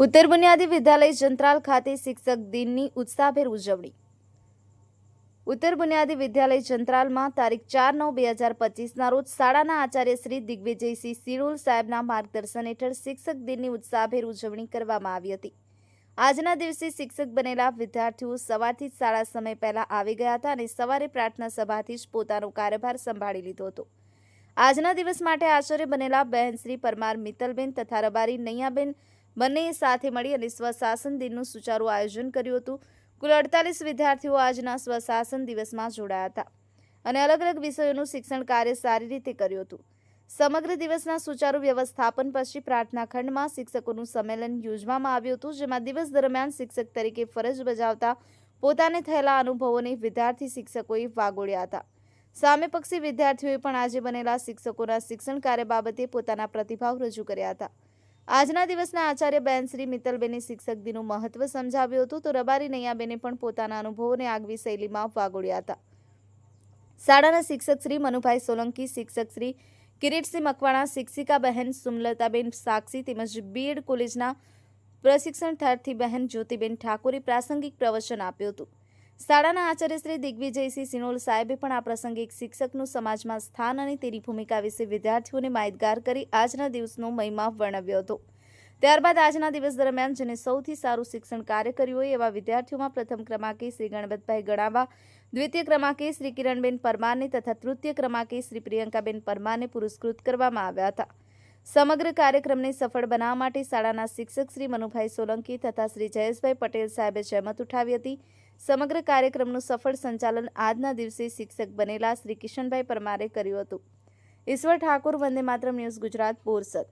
ઉત્તર બુનિયાદી વિદ્યાલય જંત્રાલ ખાતે શિક્ષક દિનની ઉત્સાહભેર ઉજવણી. ઉત્તર બુનિયાદી વિદ્યાલય જંત્રાલમાં તારીખ ચાર નવ બે હજાર પચીસના રોજ શાળાના આચાર્ય શ્રી દિગ્વિજયસિંહ સિરુલ સાહેબના માર્ગદર્શન હેઠળ શિક્ષક દિનની ઉત્સાહભેર ઉજવણી કરવામાં આવી હતી. આજના દિવસે શિક્ષક બનેલા વિદ્યાર્થીઓ સવારથી જ શાળા સમય પહેલા આવી ગયા હતા અને સવારે પ્રાર્થના સભાથી જ પોતાનો કાર્યભાર સંભાળી લીધો હતો. આજના દિવસ માટે આચાર્ય બનેલા બહેન શ્રી પરમાર મિત્તલબેન તથા રબારી નૈયાબેન બંનેએ સાથે મળી અને સ્વશાસન દિનનું સુચારું આયોજન કર્યું હતું. કુલ અડતાલીસ વિદ્યાર્થીઓ આજના સ્વશાસન દિવસમાં જોડાયા હતા અને અલગ અલગ વિષયોનું શિક્ષણ કાર્ય સારી રીતે કર્યું હતું. સમગ્ર દિવસના સુચારુ વ્યવસ્થાપન પછી પ્રાર્થના ખંડમાં શિક્ષકોનું સંમેલન યોજવામાં આવ્યું હતું, જેમાં દિવસ દરમિયાન શિક્ષક તરીકે ફરજ બજાવતા પોતાને થયેલા અનુભવોને વિદ્યાર્થી શિક્ષકોએ વાગોળ્યા હતા. સામે પક્ષી વિદ્યાર્થીઓએ પણ આજે બનેલા શિક્ષકોના શિક્ષણ કાર્ય બાબતે પોતાના પ્રતિભાવ રજૂ કર્યા હતા. આજના દિવસના આચાર્ય બેન શ્રી મિત્તલબેને શિક્ષક દિનનું મહત્વ સમજાવ્યું હતું તો રબારી નૈયાબેને પણ પોતાના અનુભવોને આગવી શૈલીમાં વાગોળ્યા હતા. શાળાના શિક્ષક શ્રી મનુભાઈ સોલંકી, શિક્ષક શ્રી કિરીટસિંહ મકવાણા શિક્ષિકા બહેન સુમલતાબેન સાક્ષી તેમજ બીએડ કોલેજના પ્રશિક્ષણાર્થી બહેન જ્યોતિબેન ઠાકોરે પ્રાસંગિક પ્રવચન આપ્યું હતું. શાળાના આચાર્ય શ્રી દિગ્વિજયસિંહ સિનોલ સાહેબે પણ આ પ્રસંગે એક શિક્ષકનું સમાજમાં સ્થાન અને તેની ભૂમિકા વિશે વિદ્યાર્થીઓને માહિતગાર કરી આજના દિવસનો મહિમા વર્ણવ્યો હતો. ત્યારબાદ આજના દિવસ દરમિયાન જેને સૌથી સારું શિક્ષણ કાર્ય કર્યું હોય એવા વિદ્યાર્થીઓમાં પ્રથમ ક્રમાંકે શ્રી ગણપતભાઈ ગણાવા, દ્વિતીય ક્રમાંકે શ્રી કિરણબેન પરમારને તથા તૃતીય ક્રમાંકે શ્રી પ્રિયંકાબેન પરમારને પુરસ્કૃત કરવામાં આવ્યા હતા. સમગ્ર કાર્યક્રમને સફળ બનાવવા માટે શાળાના શિક્ષક શ્રી મનુભાઈ સોલંકી તથા શ્રી જયેશભાઈ પટેલ સાહેબે જહેમત ઉઠાવી હતી. સમગ્ર કાર્યક્રમનું સફળ સંચાલન આજના દિવસે શિક્ષક બનેલા શ્રી કિશનભાઈ પરમારે કર્યું હતું. ઈશ્વર ઠાકુર વંદે માતરમ ન્યૂઝ ગુજરાત, બોરસદ.